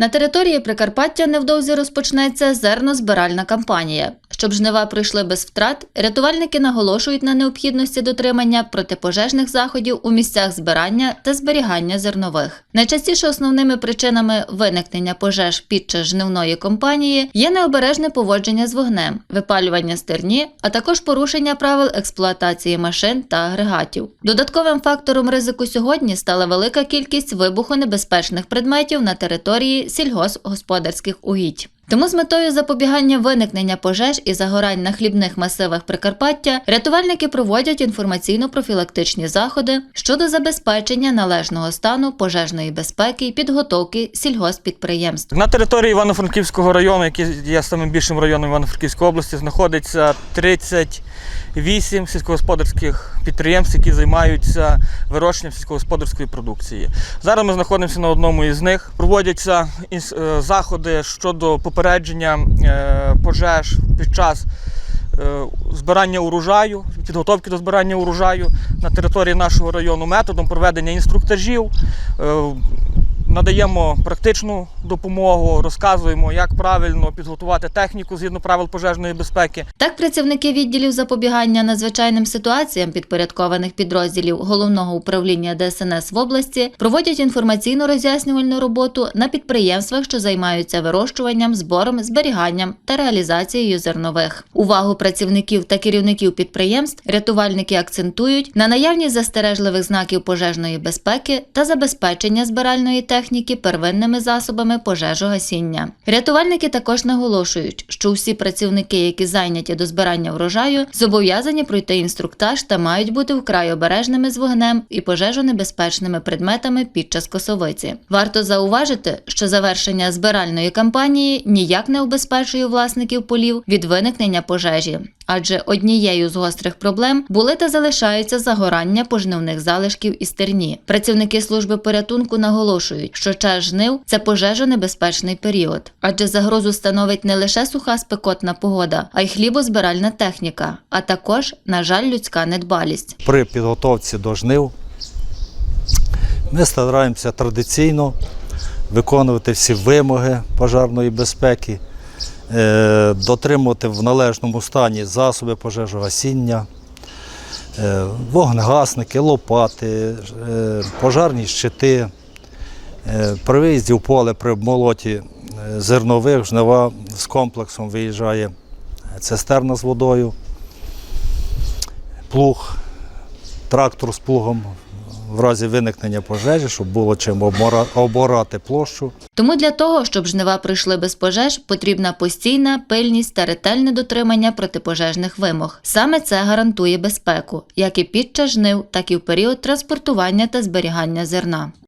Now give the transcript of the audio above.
На території Прикарпаття невдовзі розпочнеться зернозбиральна кампанія. Щоб жнива пройшли без втрат, рятувальники наголошують на необхідності дотримання протипожежних заходів у місцях збирання та зберігання зернових. Найчастіше основними причинами виникнення пожеж під час жнивної кампанії є необережне поводження з вогнем, випалювання стерні, а також порушення правил експлуатації машин та агрегатів. Додатковим фактором ризику сьогодні стала велика кількість вибухонебезпечних предметів на території сільгоспгосподарських угідь. Тому з метою запобігання виникнення пожеж і загорань на хлібних масивах Прикарпаття рятувальники проводять інформаційно-профілактичні заходи щодо забезпечення належного стану пожежної безпеки і підготовки сільгоспідприємств. На території Івано-Франківського району, який є самим більшим районом Івано-Франківської області, знаходиться 38 сільськогосподарських підприємств, які займаються вирощенням сільськогосподарської продукції. Зараз ми знаходимося на одному із них. Проводяться е, заходи щодо попередження е, пожеж під час е, збирання урожаю, підготовки до збирання урожаю на території нашого району методом проведення інструктажів. Надаємо практичну допомогу, розказуємо, як правильно підготувати техніку згідно правил пожежної безпеки. Так, працівники відділів запобігання надзвичайним ситуаціям підпорядкованих підрозділів головного управління ДСНС в області проводять інформаційно роз'яснювальну роботу на підприємствах, що займаються вирощуванням, збором, зберіганням та реалізацією зернових. Увагу працівників та керівників підприємств рятувальники акцентують на наявність застережливих знаків пожежної безпеки та забезпечення збиральної техніки первинними засобами пожежогасіння. Рятувальники також наголошують, що усі працівники, які зайняті до збирання врожаю, зобов'язані пройти інструктаж та мають бути вкрай обережними з вогнем і пожежонебезпечними предметами під час косовиці. Варто зауважити, що завершення збиральної кампанії ніяк не убезпечує власників полів від виникнення пожежі. Адже однією з гострих проблем були та залишаються загорання пожнивних залишків і стерні. Працівники служби порятунку наголошують, що час жнив це пожежонебезпечний період, адже загрозу становить не лише суха спекотна погода, а й хлібозбиральна техніка, а також, на жаль, людська недбалість. при підготовці до жнив ми стараємося традиційно виконувати всі вимоги пожежної безпеки, е, дотримувати в належному стані засоби пожежогасіння, е, вогнегасники, лопати, е, пожарні щити. Е, При виїзді в поле при обмолоті е, зернових жнива з комплексом виїжджає цистерна з водою, плуг, трактор з плугом в разі виникнення пожежі, щоб було чим оборати площу. Тому для того, щоб жнива пройшли без пожеж, потрібна постійна пильність та ретельне дотримання протипожежних вимог. Саме це гарантує безпеку, як і під час жнив, так і в період транспортування та зберігання зерна.